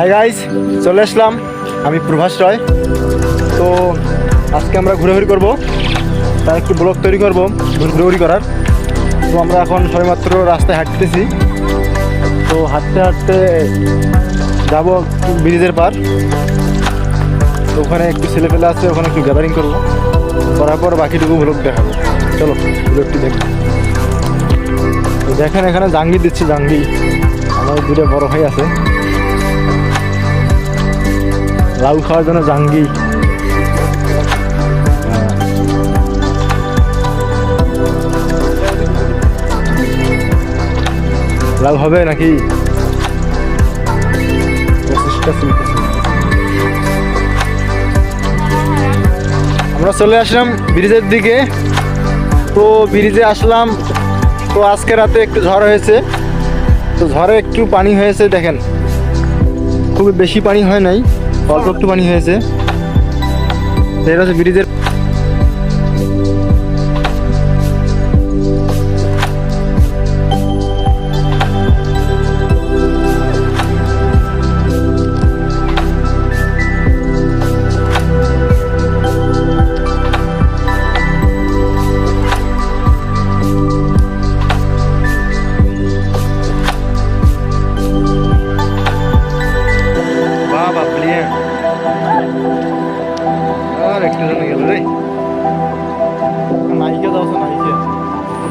Hi guys চলে আসলাম। আমি প্রভাস রয়। তো আজকে আমরা ঘোরাঘুরি করব। তার একটি ব্লগ তৈরি করব, ঘোরাঘুরি করার। তো আমরা এখন সবেমাত্র রাস্তায় হাঁটতেছি। তো হাঁটতে হাঁটতে যাব ব্রিজের পার। তো ওখানে একটু ছেলে পেলে আছে, ওখানে একটু গ্যাদারিং করব। করার পর বাকিটুকু ব্লগ দেখাবো। চলো ব্লগটি দেখি। তো দেখেন এখানে জাঙ্গি দিচ্ছে, জাঙ্গি। আমার দুটো বড় ভাই আছে। লাউ খাওয়ার জন্য জাঙ্গি হ্যাঁ। লাউ হবে নাকি? আমরা চলে আসলাম ব্রিজের দিকে। তো ব্রিজে আসলাম। তো আজকে রাতে একটু ঝড় হয়েছে। তো ঝড়ে একটু পানি হয়েছে, দেখেন। খুব বেশি পানি হয় নাই। অল্প একটু পানি হয়েছে। এটা হচ্ছে ব্রিজের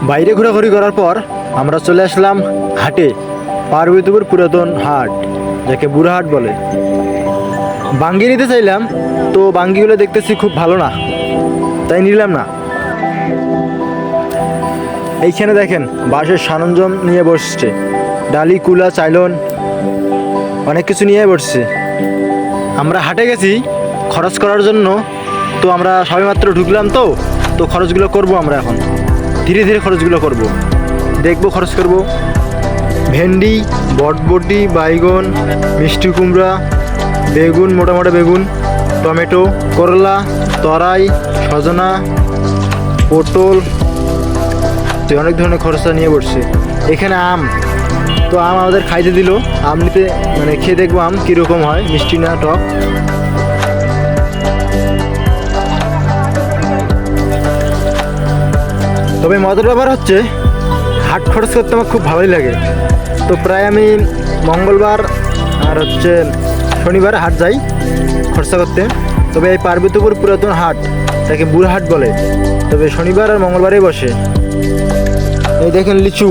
বাইরে ঘোরাঘুরি করার পর আমরা চলে আসলাম হাটে, পার্বতীপুর পুরাতন হাট, যাকে বুড়াহাট বলে। বাঙ্গি নিতে চাইলাম, তো বাঙ্গিগুলো দেখতেছি খুব ভালো না, তাই নিলাম না। এইখানে দেখেন, বাঁশের সরঞ্জাম নিয়ে বসছে, ডালি, কুলা, চাইলন, অনেক কিছু নিয়ে বসছে। আমরা হাটে গেছি, খরচ করার জন্য, তো আমরা সবেমাত্র ঢুকলাম তো তো খরচগুলো করব আমরা এখন। ধীরে ধীরে খরচগুলো করব। দেখব খরচ করব। ভেন্ডি, বটবটি, বাইগন, মিষ্টি কুমড়া, বেগুন, মোটা মোটা বেগুন, টমেটো, করলা, তরাই, সজনা, পটল। অনেক ধরনের খরচা নিয়ে বসছে। এখানে আম। তো আম আমাদের খাইতে দিল। আম নিতে মানে খেয়ে দেখব আম কীরকম হয়। মিষ্টি না টক। তবে মজার ব্যাপার হচ্ছে, হাট খরচ করতে আমার খুব ভালোই লাগে। তো প্রায় আমি মঙ্গলবার আর হচ্ছে শনিবার হাট যাই খরচা করতে। তবে এই পার্বতীপুর পুরাতন হাট, তাকে বুড়হাট বলে। তবে শনিবার আর মঙ্গলবারেই বসে। এই দেখেন লিচু।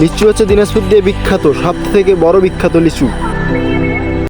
লিচু হচ্ছে দিনাজপুর দিয়ে বিখ্যাত সব থেকে বড় বিখ্যাত লিচু।